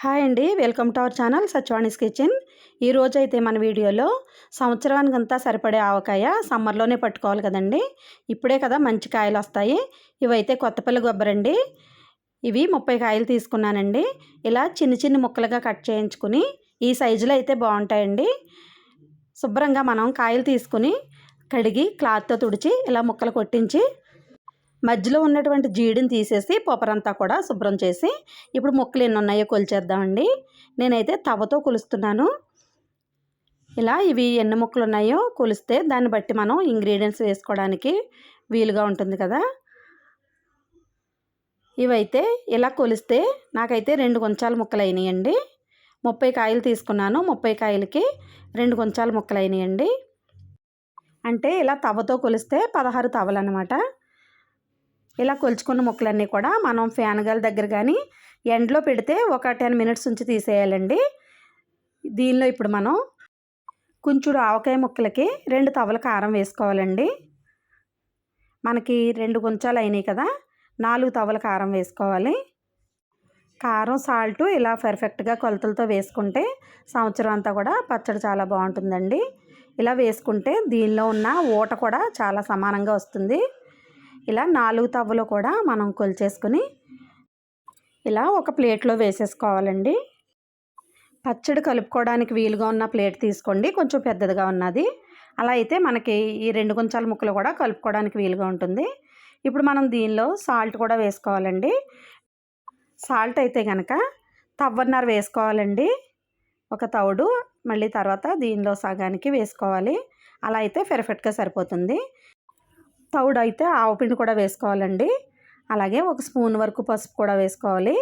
Hi అండి welcome to our channel సచ్వాణిస్ kitchen. ఈరోజు అయితే మన వీడియోలో సంవత్సరానికి అంతా సరిపడే ఆవకాయ సమ్మర్లోనే పట్టుకోవాలి కదండి. ఇప్పుడే కదా మంచి కాయలు వస్తాయి. ఇవైతే కొత్తపల్లి కొబ్బరండి ఇవి ముప్పై కాయలు తీసుకున్నానండి. ఇలా చిన్న చిన్న ముక్కలుగా కట్ చేయించుకుని ఈ సైజులో అయితే బాగుంటాయండి. శుభ్రంగా మనం కాయలు తీసుకుని కడిగి క్లాత్తో తుడిచి ఇలా ముక్కలు కొట్టించి మధ్యలో ఉన్నటువంటి జీడిని తీసేసి పొపరంతా కూడా శుభ్రం చేసి ఇప్పుడు ముక్కలు ఎన్ని ఉన్నాయో కొలిచేద్దామండి నేనైతే తవ్వతో కొలుస్తున్నాను. ఇలా ఇవి ఎన్ని ముక్కలు ఉన్నాయో కొలిస్తే దాన్ని బట్టి మనం ఇంగ్రీడియంట్స్ వేసుకోవడానికి వీలుగా ఉంటుంది కదా. ఇవైతే ఇలా కొలిస్తే నాకైతే రెండు కొంచాల ముక్కలు అయినాయండి. ముప్పై కాయలు తీసుకున్నాను. ముప్పై కాయలకి రెండు కొంచాల ముక్కలు అయినాయండి. అంటే ఇలా తవ్వతో కొలిస్తే పదహారు తవ్వలు అనమాట ఇలా కొలుచుకున్న ముక్కలన్నీ కూడా మనం ఫ్యాన్ గాలి దగ్గర కానీ ఎండలో పెడితే ఒక టెన్ మినిట్స్ ఉంచి తీసేయాలండి. దీనిలో ఇప్పుడు మనం కొంచెం ఆవకాయ ముక్కలకి రెండు తవల కారం వేసుకోవాలండి. మనకి రెండు గుంచాలు అయినాయి కదా నాలుగు తవల కారం వేసుకోవాలి. కారం సాల్ట్ ఇలా పర్ఫెక్ట్గా కొలతలతో వేసుకుంటే సంవత్సరం అంతా కూడా పచ్చడి చాలా బాగుంటుందండి. ఇలా వేసుకుంటే దీనిలో ఉన్న ఊట కూడా చాలా సమానంగా వస్తుంది. ఇలా నాలుగు తవ్వలు కూడా మనం కొలిచేసుకుని ఇలా ఒక ప్లేట్లో వేసేసుకోవాలండి. పచ్చడి కలుపుకోవడానికి వీలుగా ఉన్న ప్లేట్ తీసుకోండి. కొంచెం పెద్దదిగా ఉన్నది. అలా అయితే మనకి ఈ రెండు కొంచాల ముక్కలు కూడా కలుపుకోవడానికి వీలుగా ఉంటుంది. ఇప్పుడు మనం దీనిలో సాల్ట్ కూడా వేసుకోవాలండి. సాల్ట్ అయితే కనుక తవ్వన్నర వేసుకోవాలండి. ఒక తవుడు మళ్ళీ తర్వాత దీనిలో సగానికి వేసుకోవాలి. అలా అయితే పెర్ఫెక్ట్గా సరిపోతుంది. తౌడు అయితే ఆవపిండి కూడా వేసుకోవాలండి. అలాగే ఒక స్పూన్ వరకు పసుపు కూడా వేసుకోవాలి.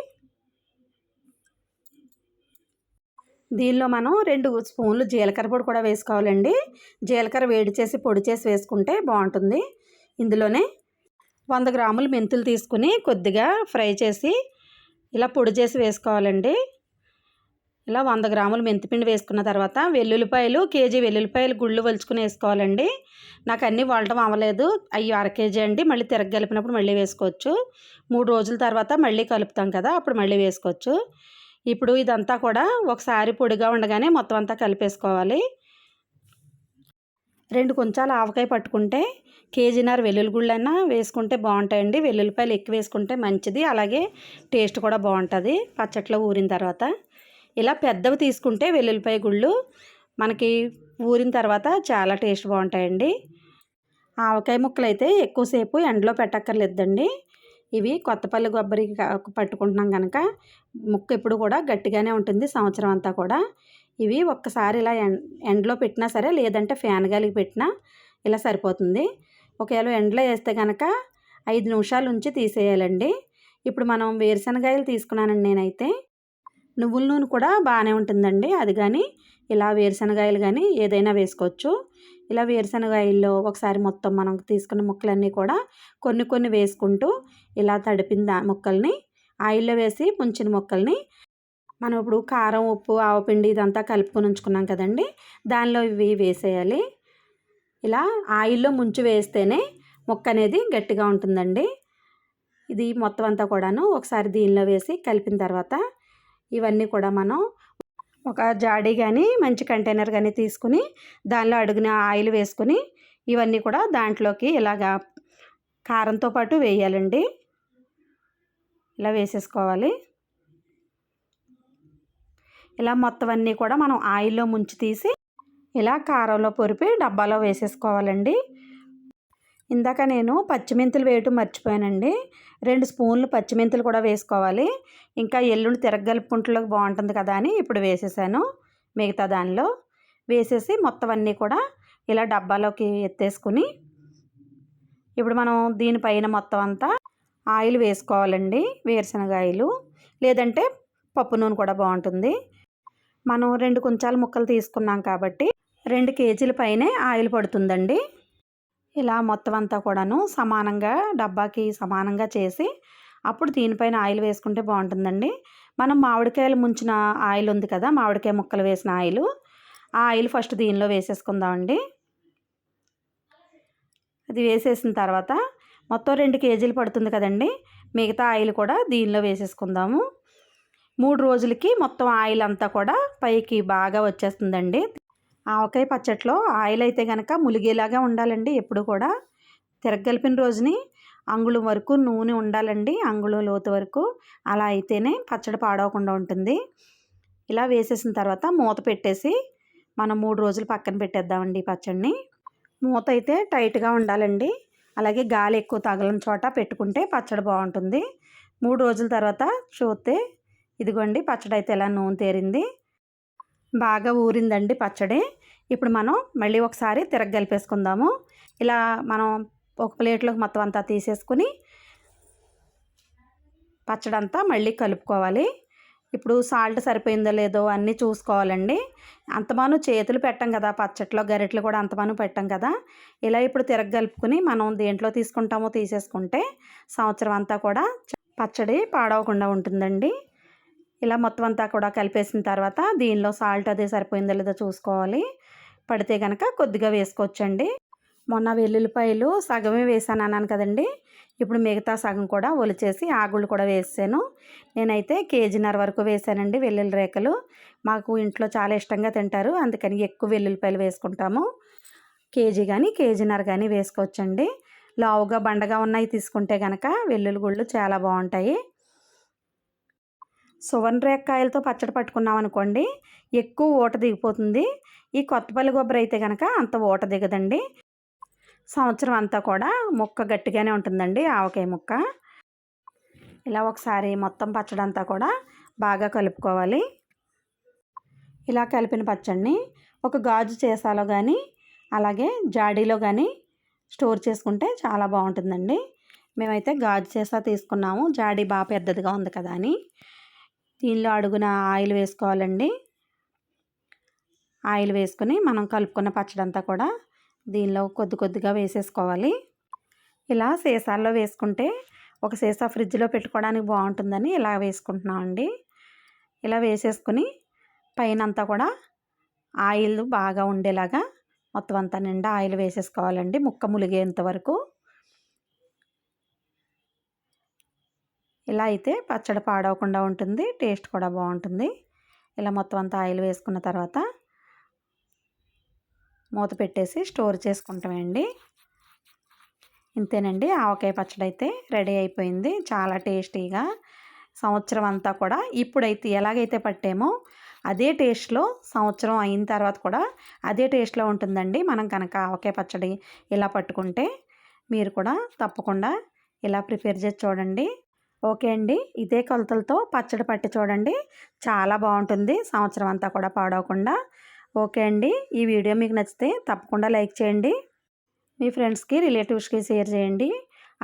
దీనిలో మనం రెండు స్పూన్లు జీలకర్ర పొడి కూడా వేసుకోవాలండి. జీలకర్ర వేడి చేసి పొడి చేసి వేసుకుంటే బాగుంటుంది. ఇందులోనే వంద గ్రాములు మెంతులు తీసుకుని కొద్దిగా ఫ్రై చేసి ఇలా పొడి చేసి వేసుకోవాలండి. ఇలా వంద గ్రాములు మెంతిపిండి వేసుకున్న తర్వాత వెల్లుల్లిపాయలు కేజీ వెల్లుల్లిపాయలు గుళ్ళు వలుచుకుని వేసుకోవాలండి. నాకు అన్నీ వాడటం అవ్వలేదు. అవి అర కేజీ అండి. మళ్ళీ తిరగలిపినప్పుడు మళ్ళీ వేసుకోవచ్చు. మూడు రోజుల తర్వాత మళ్ళీ కలుపుతాం కదా అప్పుడు మళ్ళీ వేసుకోవచ్చు. ఇప్పుడు ఇదంతా కూడా ఒకసారి పొడిగా ఉండగానే మొత్తం అంతా కలిపేసుకోవాలి. రెండు కొంచాలు ఆవకాయ పట్టుకుంటే కేజీన్నర వెల్లుల్లి గుళ్ళైనా వేసుకుంటే బాగుంటాయండి. వెల్లుల్లిపాయలు ఎక్కువ వేసుకుంటే మంచిది. అలాగే టేస్ట్ కూడా బాగుంటుంది. పచ్చట్లో ఊరిన తర్వాత. ఇలా పెద్దవి తీసుకుంటే వెల్లుల్లిపాయ గుళ్ళు మనకి ఊరిన తర్వాత చాలా టేస్ట్ బాగుంటాయండి. ఆవకాయ ముక్కలు అయితే ఎక్కువసేపు ఎండలో పెట్టక్కర్లేదండి. ఇవి కొత్తపల్లి కొబ్బరి పట్టుకుంటున్నాం కనుక ముక్క ఎప్పుడు కూడా గట్టిగానే ఉంటుంది సంవత్సరం అంతా కూడా. ఇవి ఒక్కసారి ఇలా ఎండలో పెట్టినా సరే లేదంటే ఫ్యాన్ గాలికి పెట్టినా ఇలా సరిపోతుంది. ఒకవేళ ఎండలో వేస్తే కనుక ఐదు నిమిషాలు ఉంచి తీసేయాలండి. ఇప్పుడు మనం వేరుశనగాయలు తీసుకున్నానండి నేనైతే. నువ్వుల నూనె కూడా బాగానే ఉంటుందండి. అది కానీ ఇలా వేరుశనగాయలు కానీ ఏదైనా వేసుకోవచ్చు. ఇలా వేరుశనగాయల్లో ఒకసారి మొత్తం మనం తీసుకున్న ముక్కలన్నీ కూడా కొన్ని కొన్ని వేసుకుంటూ ఇలా తడిపిన ముక్కల్ని ఆయిల్లో వేసి ముంచిన ముక్కల్ని మనం ఇప్పుడు కారం ఉప్పు ఆవపిండి ఇదంతా కలుపుకొని ఉంచుకున్నాం కదండి. దానిలో ఇవి వేసేయాలి. ఇలా ఆయిల్లో ముంచి వేస్తేనే ముక్క అనేది గట్టిగా ఉంటుందండి. ఇది మొత్తం అంతా కూడాను ఒకసారి దీనిలో వేసి కలిపిన తర్వాత ఇవన్నీ కూడా మనం ఒక జాడీ కానీ మంచి కంటైనర్ కానీ తీసుకుని దానిలో అడుగున ఆయిల్ వేసుకుని ఇవన్నీ కూడా దాంట్లోకి ఇలాగా కారంతో పాటు వేయాలండి. ఇలా వేసేసుకోవాలి. ఇలా మొత్తం అన్నీ కూడా మనం ఆయిల్లో ముంచి తీసి ఇలా కారంలో పొరిపి డబ్బాలో వేసేసుకోవాలండి. ఇందాక నేను పచ్చిమెంతులు వేయటం మర్చిపోయానండి. రెండు స్పూన్లు పచ్చిమెంతులు కూడా వేసుకోవాలి. ఇంకా ఎల్లుండి తిరగలుపుకుంటలోకి బాగుంటుంది కదా అని ఇప్పుడు వేసేసాను మిగతా దానిలో. వేసేసి మొత్తం అన్నీ కూడా ఇలా డబ్బాలోకి ఎత్తేసుకుని ఇప్పుడు మనం దీనిపైన మొత్తం అంతా ఆయిల్ వేసుకోవాలండి వేరుశనగాయలు. లేదంటే పప్పు నూనె కూడా బాగుంటుంది. మనం రెండు కొంచాల ముక్కలు తీసుకున్నాం కాబట్టి రెండు కేజీల పైనే ఆయిల్ పడుతుందండి. ఇలా మొత్తం అంతా కూడాను సమానంగా డబ్బాకి సమానంగా చేసి అప్పుడు దీనిపైన ఆయిల్ వేసుకుంటే బాగుంటుందండి. మనం మామిడికాయలు ముంచిన ఆయిల్ ఉంది కదా మామిడికాయ ముక్కలు వేసిన ఆయిల్. ఆ ఆయిల్ ఫస్ట్ దీనిలో వేసేసుకుందామండి. అది వేసేసిన తర్వాత మొత్తం రెండు కేజీలు పడుతుంది కదండి. మిగతా ఆయిల్ కూడా దీనిలో వేసేసుకుందాము. మూడు రోజులకి మొత్తం ఆయిల్ అంతా కూడా పైకి బాగా వచ్చేస్తుందండి. ఆవకాయ పచ్చట్లో ఆయిల్ అయితే కనుక ములిగేలాగా ఉండాలండి ఎప్పుడు కూడా. తిరగలిపిన రోజుని అంగుళం వరకు నూనె ఉండాలండి అంగుళం లోతు వరకు. అలా అయితేనే పచ్చడి పాడవకుండా ఉంటుంది. ఇలా వేసేసిన తర్వాత మూత పెట్టేసి మనం మూడు రోజులు పక్కన పెట్టేద్దామండి ఈ పచ్చడిని. మూత అయితే టైట్గా ఉండాలండి. అలాగే గాలి ఎక్కువ తగలని చోట పెట్టుకుంటే పచ్చడి బాగుంటుంది. మూడు రోజుల తర్వాత చూస్తే ఇదిగోండి పచ్చడి అయితే ఎలా నూనె తేరింది. బాగా ఊరిందండి పచ్చడి. ఇప్పుడు మనం మళ్ళీ ఒకసారి తిరగలిపేసుకుందాము ఇలా మనం ఒక ప్లేట్లోకి మొత్తం అంతా తీసేసుకుని పచ్చడి అంతా మళ్ళీ కలుపుకోవాలి. ఇప్పుడు సాల్ట్ సరిపోయిందో లేదో అన్నీ చూసుకోవాలండి. అంతమాను చేతులు పెట్టం కదా పచ్చట్లో గరిట్లు కూడా అంతమాను పెట్టం కదా. ఇలా ఇప్పుడు తిరగలుపుకుని మనం దేంట్లో తీసుకుంటామో తీసేసుకుంటే సంవత్సరం అంతా కూడా పచ్చడి పాడవకుండా ఉంటుందండి. ఇలా మొత్తం అంతా కూడా కలిపేసిన తర్వాత దీనిలో సాల్ట్ అది సరిపోయిందో లేదో చూసుకోవాలి. పడితే కనుక కొద్దిగా వేసుకోవచ్చండి. మొన్న వెల్లుల్లిపాయలు సగమే వేసాను అన్నాను కదండి. ఇప్పుడు మిగతా సగం కూడా ఒలిచేసి ఆగుళ్ళు కూడా వేసాను. నేనైతే కేజీన్నర వరకు వేసానండి వెల్లుల్లి రేఖలు మాకు ఇంట్లో చాలా ఇష్టంగా తింటారు. అందుకని ఎక్కువ వెల్లుల్లిపాయలు వేసుకుంటాము. కేజీ కానీ కేజీన్నర కానీ వేసుకోవచ్చండి. లావుగా బండగా ఉన్నాయి తీసుకుంటే కనుక వెల్లుల్లి గుళ్ళు చాలా బాగుంటాయి. సువర్ణ రేక్కాయలతో పచ్చడి పట్టుకున్నాం అనుకోండి ఎక్కువ ఊట దిగిపోతుంది. ఈ కొత్తపల్లి కొబ్బరి అయితే కనుక అంత ఊట దిగదండి. సంవత్సరం అంతా కూడా ముక్క గట్టిగానే ఉంటుందండి ఆవకాయ ముక్క. ఇలా ఒకసారి మొత్తం పచ్చడి అంతా కూడా బాగా కలుపుకోవాలి. ఇలా కలిపిన పచ్చడిని ఒక గాజు చేసాలో కానీ అలాగే జాడీలో కానీ స్టోర్ చేసుకుంటే చాలా బాగుంటుందండి. మేమైతే గాజు చేసా తీసుకున్నాము జాడీ బాగా పెద్దదిగా ఉంది కదా అని. దీనిలో అడుగున ఆయిల్ వేసుకోవాలండి. ఆయిల్ వేసుకొని మనం కలుపుకున్న పచ్చడంతా కూడా దీనిలో కొద్ది కొద్దిగా వేసేసుకోవాలి. ఇలా సీసాల్లో వేసుకుంటే ఒక సీసా ఫ్రిడ్జ్లో పెట్టుకోవడానికి బాగుంటుందని ఇలా వేసుకుంటున్నాం అండి. ఇలా వేసేసుకుని పైన అంతా కూడా ఆయిల్ బాగా ఉండేలాగా మొత్తం అంతా నిండా ఆయిల్ వేసేసుకోవాలండి. ముక్క ములిగేంత వరకు ఇలా అయితే పచ్చడి పాడవకుండా ఉంటుంది టేస్ట్ కూడా బాగుంటుంది. ఇలా మొత్తం అంతా ఆయిల్ వేసుకున్న తర్వాత మూత పెట్టేసి స్టోర్ చేసుకుంటామండి. ఇంతేనండి ఆవకాయ పచ్చడి అయితే రెడీ అయిపోయింది. చాలా టేస్టీగా సంవత్సరం అంతా కూడా ఇప్పుడైతే ఎలాగైతే పట్టామో అదే టేస్ట్లో సంవత్సరం అయిన తర్వాత కూడా అదే టేస్ట్లో ఉంటుందండి. మనం కనుక ఆవకాయ పచ్చడి ఇలా పట్టుకుంటే మీరు కూడా తప్పకుండా ఇలా ప్రిపేర్ చేసి చూడండి. ఓకే అండి. ఇదే కొలతలతో పచ్చడి పట్టి చూడండి. చాలా బాగుంటుంది. సంవత్సరం అంతా కూడా పాడవకుండా. ఓకే అండి. ఈ వీడియో మీకు నచ్చితే తప్పకుండా లైక్ చేయండి. మీ ఫ్రెండ్స్కి రిలేటివ్స్కి షేర్ చేయండి.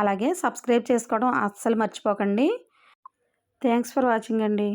అలాగే సబ్స్క్రైబ్ చేసుకోవడం అస్సలు మర్చిపోకండి. థ్యాంక్స్ ఫర్ వాచింగ్ అండి.